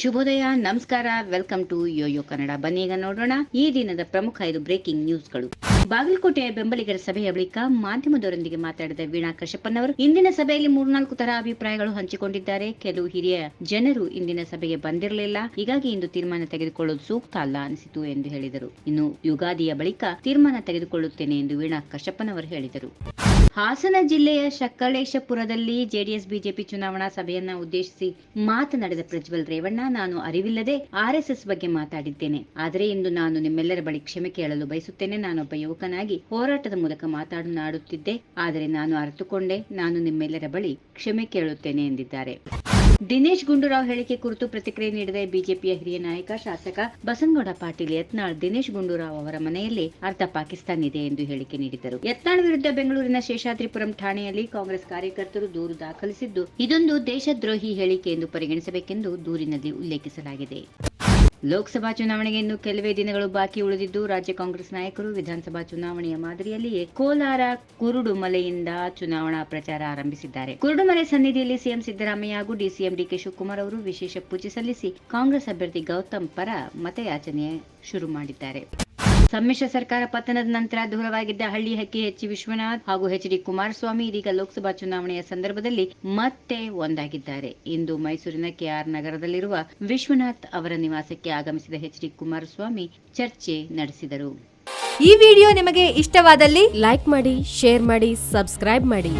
ಶುಭೋದಯ, ನಮಸ್ಕಾರ welcome to Yoyo Kannada ಬನ್ನಿ ಈಗ ನೋಡೋಣ ಈ ದಿನದ ಪ್ರಮುಖ ಐದು ಬ್ರೇಕಿಂಗ್ ನ್ಯೂಸ್ಗಳು ಬಾಗಲಕೋಟೆಯ ಬೆಂಬಲಿಗರ ಸಭೆಯ ಬಳಿಕ ಮಾಧ್ಯಮದವರೊಂದಿಗೆ ಮಾತಾಡಿದ ವೀಣಾ ಕಶ್ಯಪ್ಪನವರು ಇಂದಿನ ಸಭೆಯಲ್ಲಿ ಮೂರ್ನಾಲ್ಕು ತರ ಅಭಿಪ್ರಾಯಗಳು ಹಂಚಿಕೊಂಡಿದ್ದಾರೆ. ಕೆಲವು ಹಿರಿಯ ಜನರು ಇಂದಿನ ಸಭೆಗೆ ಬಂದಿರಲಿಲ್ಲ. ಹೀಗಾಗಿ ಇಂದು ತೀರ್ಮಾನ ತೆಗೆದುಕೊಳ್ಳುವುದು ಸೂಕ್ತ ಅಲ್ಲ ಅನಿಸಿತು ಎಂದು ಹೇಳಿದರು. ಇನ್ನು ಯುಗಾದಿಯ ಬಳಿಕ ತೀರ್ಮಾನ ತೆಗೆದುಕೊಳ್ಳುತ್ತೇನೆ ಎಂದು ವೀಣಾ ಕಶ್ಯಪ್ಪನವರು ಹೇಳಿದರು. ಹಾಸನ ಜಿಲ್ಲೆಯ ಶಕ್ಕಳೇಶಪುರದಲ್ಲಿ ಜೆಡಿಎಸ್, ಬಿಜೆಪಿ ಚುನಾವಣಾ ಸಭೆಯನ್ನ ಉದ್ದೇಶಿಸಿ ಮಾತನಾಡಿದ ಪ್ರಜ್ವಲ್ ರೇವಣ್ಣ, ನಾನು ಅರಿವಿಲ್ಲದೆ ಆರ್ಎಸ್ಎಸ್ ಬಗ್ಗೆ ಮಾತಾಡಿದ್ದೇನೆ. ಆದರೆ ಇಂದು ನಾನು ನಿಮ್ಮೆಲ್ಲರ ಬಳಿ ಕ್ಷಮೆ ಕೇಳಲು ಬಯಸುತ್ತೇನೆ. ನಾನೊಬ್ಬ ಯುವಕನಾಗಿ ಹೋರಾಟದ ಮೂಲಕ ಮಾತನಾಡುತ್ತಿದ್ದೆ. ಆದರೆ ನಾನು ಅರಿತುಕೊಂಡೆ. ನಾನು ನಿಮ್ಮೆಲ್ಲರ ಬಳಿ ಕ್ಷಮೆ ಕೇಳುತ್ತೇನೆ ಎಂದಿದ್ದಾರೆ. ದಿನೇಶ್ ಗುಂಡೂರಾವ್ ಹೇಳಿಕೆ ಕುರಿತು ಪ್ರತಿಕ್ರಿಯೆ ನೀಡಿದ ಬಿಜೆಪಿಯ ಹಿರಿಯ ನಾಯಕ ಶಾಸಕ ಬಸನಗೌಡ ಪಾಟೀಲ್, ಯತ್ನಾಳ್, ದಿನೇಶ್ ಗುಂಡೂರಾವ್ ಅವರ ಮನೆಯಲ್ಲಿ ಅರ್ಧ ಪಾಕಿಸ್ತಾನ್ ಇದೆ ಎಂದು ಹೇಳಿಕೆ ನೀಡಿದರು. ಯತ್ನಾಳ್ ವಿರುದ್ಧ ಬೆಂಗಳೂರಿನ ಶೇಷಾದ್ರಿಪುರಂ ಠಾಣೆಯಲ್ಲಿ ಕಾಂಗ್ರೆಸ್ ಕಾರ್ಯಕರ್ತರು ದೂರು ದಾಖಲಿಸಿದ್ದು, ಇದೊಂದು ದೇಶದ್ರೋಹಿ ಹೇಳಿಕೆ ಎಂದು ಪರಿಗಣಿಸಬೇಕೆಂದು ದೂರಿನಲ್ಲಿ ಉಲ್ಲೇಖಿಸಲಾಗಿದೆ. ಲೋಕಸಭಾ ಚುನಾವಣೆಗೆ ಇನ್ನು ಕೆಲವೇ ದಿನಗಳು ಬಾಕಿ ಉಳಿದಿದ್ದು, ರಾಜ್ಯ ಕಾಂಗ್ರೆಸ್ ನಾಯಕರು ವಿಧಾನಸಭಾ ಚುನಾವಣೆಯ ಮಾದರಿಯಲ್ಲಿಯೇ ಕೋಲಾರ ಕುರುಡುಮಲೆಯಿಂದ ಚುನಾವಣಾ ಪ್ರಚಾರ ಆರಂಭಿಸಿದ್ದಾರೆ. ಕುರುಡುಮಲೆ ಸನ್ನಿಧಿಯಲ್ಲಿ ಸಿಎಂ ಸಿದ್ದರಾಮಯ್ಯ ಹಾಗೂ ಡಿಸಿಎಂ ಡಿಕೆ ಶಿವಕುಮಾರ್ ಅವರು ವಿಶೇಷ ಪೂಜೆ ಸಲ್ಲಿಸಿ ಕಾಂಗ್ರೆಸ್ ಅಭ್ಯರ್ಥಿ ಗೌತಮ್ ಪರ ಮತಯಾಚನೆ ಶುರು ಮಾಡಿದ್ದಾರೆ. ಸಮ್ಮಿಶ್ರ ಸರ್ಕಾರ ಪತನದ ನಂತರ ದೂರವಾಗಿದ್ದ ಹಳ್ಳಿ ಹಕ್ಕಿ ಎಚ್ ವಿಶ್ವನಾಥ್ ಹಾಗೂ ಎಚ್ ಡಿ ಕುಮಾರಸ್ವಾಮಿ ಇದೀಗ ಲೋಕಸಭಾ ಚುನಾವಣೆಯ ಸಂದರ್ಭದಲ್ಲಿ ಮತ್ತೆ ಒಂದಾಗಿದ್ದಾರೆ. ಇಂದು ಮೈಸೂರಿನ ಕೆಆರ್ ನಗರದಲ್ಲಿರುವ ವಿಶ್ವನಾಥ್ ಅವರ ನಿವಾಸಕ್ಕೆ ಆಗಮಿಸಿದ ಎಚ್ ಡಿ ಕುಮಾರಸ್ವಾಮಿ ಚರ್ಚೆ ನಡೆಸಿದರು. ಈ ವಿಡಿಯೋ ನಿಮಗೆ ಇಷ್ಟವಾದಲ್ಲಿ ಲೈಕ್ ಮಾಡಿ, ಶೇರ್ ಮಾಡಿ, ಸಬ್ಸ್ಕ್ರೈಬ್ ಮಾಡಿ.